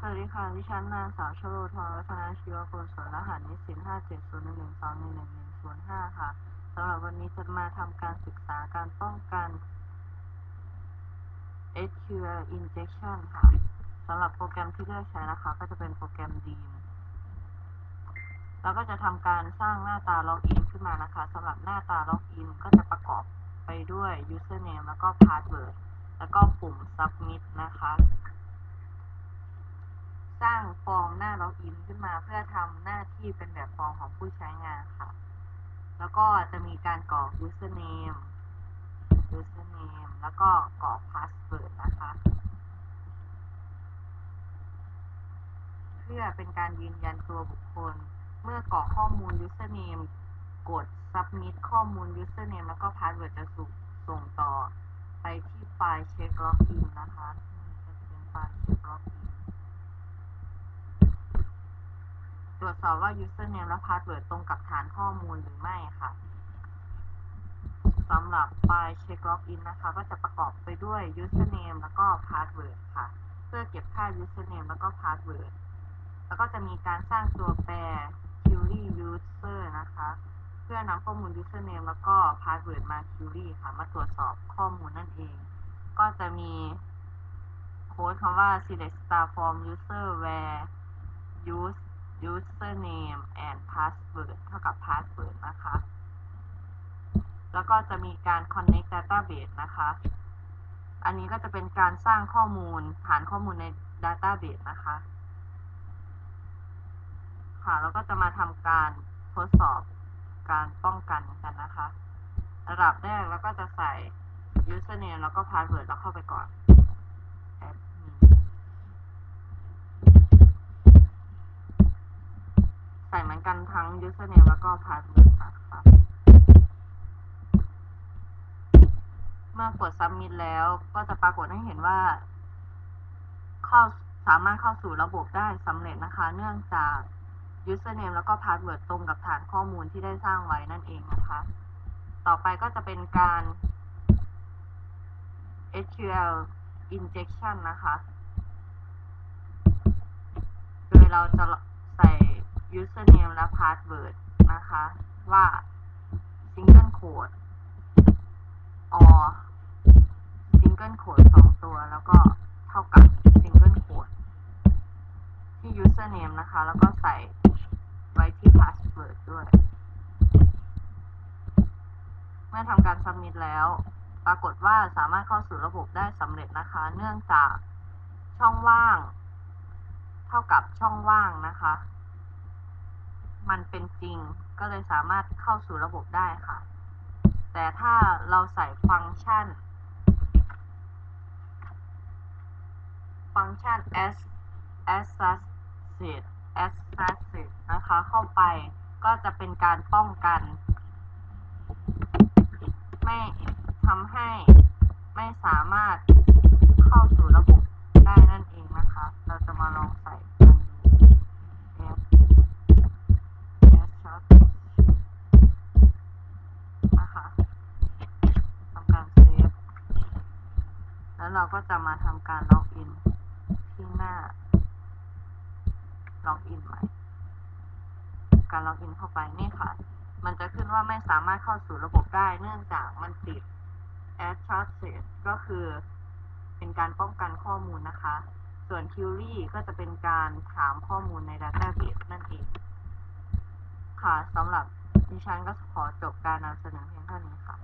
สวัสดีค่ะดิฉันนางสาวชโลธรวัฒนาชีวกุลสนรหัสนิสิต57011211105ค่ะสำหรับวันนี้จะมาทำการศึกษาการป้องกัน SQL injection ค่ะสำหรับโปรแกรมที่เลือกใช้นะคะ ก็จะเป็นโปรแกรม Dean แล้วก็จะทำการสร้างหน้าตาล็อกอินขึ้นมานะคะสำหรับหน้าตาล็อกอินก็จะประกอบไปด้วย username แล้วก็ password แล้วก็ปุ่ม submit นะคะ สร้างฟอร์มหน้าล็อกอินขึ้นมา เพื่อทำหน้าที่เป็นแบบฟอร์มของผู้ใช้งานค่ะ แล้วก็จะมีการกรอก username username แล้วก็กรอก password นะคะ เพื่อเป็นการยืนยันตัวบุคคล เมื่อกรอกข้อมูล username กด submit ข้อมูล username แล้วก็ password จะส่งส่งต่อไปที่ไฟล์เช็คล็อกอินนะคะ นี่ก็จะเป็นไฟล์เช็คล็อกอิน ต รวจสอบว่า username และ password ตรงกับฐานข้อมูลหรือไม่ค่ะสำหรับไฟล์เช็คล็อกอินนะคะ ก็จะประกอบไปด้วย username แล้วก็ password ค่ะ เพื่อเก็บค่า username แล้วก็ password แล้วก็จะมีการสร้างตัวแปร query user นะคะ เพื่อนำข้อมูล username แล้วก็ password มา query ค่ะ มาตรวจสอบข้อมูลนั่นเอง ก็จะมีโค้ดคำว่า select star from user where use username and password เท่ากับ password นะคะ แล้วก็จะมีการ connect database นะคะ อันนี้ก็จะเป็นการสร้างข้อมูล ฐานข้อมูลใน database นะคะ ค่ะ แล้วก็จะมาทำการทดสอบการป้องกันกันนะคะ ระดับแรกแล้วก็จะใส่ username แล้วก็ password เราเข้าไปก่อน admin ใส่เหมือนกันทั้ง username แล้วก็ password นะคะเมื่อกด submit แล้วก็จะปรากฏให้เห็นว่า เข้าสามารถเข้าสู่ระบบได้สำเร็จนะคะ เนื่องจาก username แล้วก็ password ตรงกับฐานข้อมูลที่ได้สร้างไว้นั่นเองนะคะ ต่อไปก็จะเป็นการ SQL injection นะคะ โดยเราจะใส่ username และ password นะคะ ว่า single quote or single quote สองตัว แล้วก็เท่ากับ single quote ที่ username นะคะ แล้วก็ใส่ไว้ที่ password ด้วย เมื่อทำการ submit แล้ว ปรากฏว่าสามารถเข้าสู่ระบบได้สำเร็จนะคะ เนื่องจากช่องว่าง เท่ากับช่องว่างนะคะ มันเป็นจริง ก็เลยสามารถเข้าสู่ระบบได้ค่ะ แต่ถ้าเราใส่ฟังก์ชัน ฟังก์ชัน as a s s i t s a s s i t นะคะ เข้าไปก็จะเป็นการป้องกัน ไม่ทำให้ไม่สามารถเข้าสู่ระบบ แล้วเราก็จะมาทำการล็อกอินที่หน้า ล็อกอินใหม่ การล็อกอินเข้าไปนี่ค่ะ มันจะขึ้นว่าไม่สามารถเข้าสู่ระบบได้ เนื่องจากมันติด Add Short Set ก็คือเป็นการป้องกันข้อมูลนะคะ ส่วน Query ก็จะเป็นการถามข้อมูลใน Database นั่นเอง ค่ะสำหรับดิฉันก็ขอจบการนำเสนอเพียงเท่านี้ค่ะ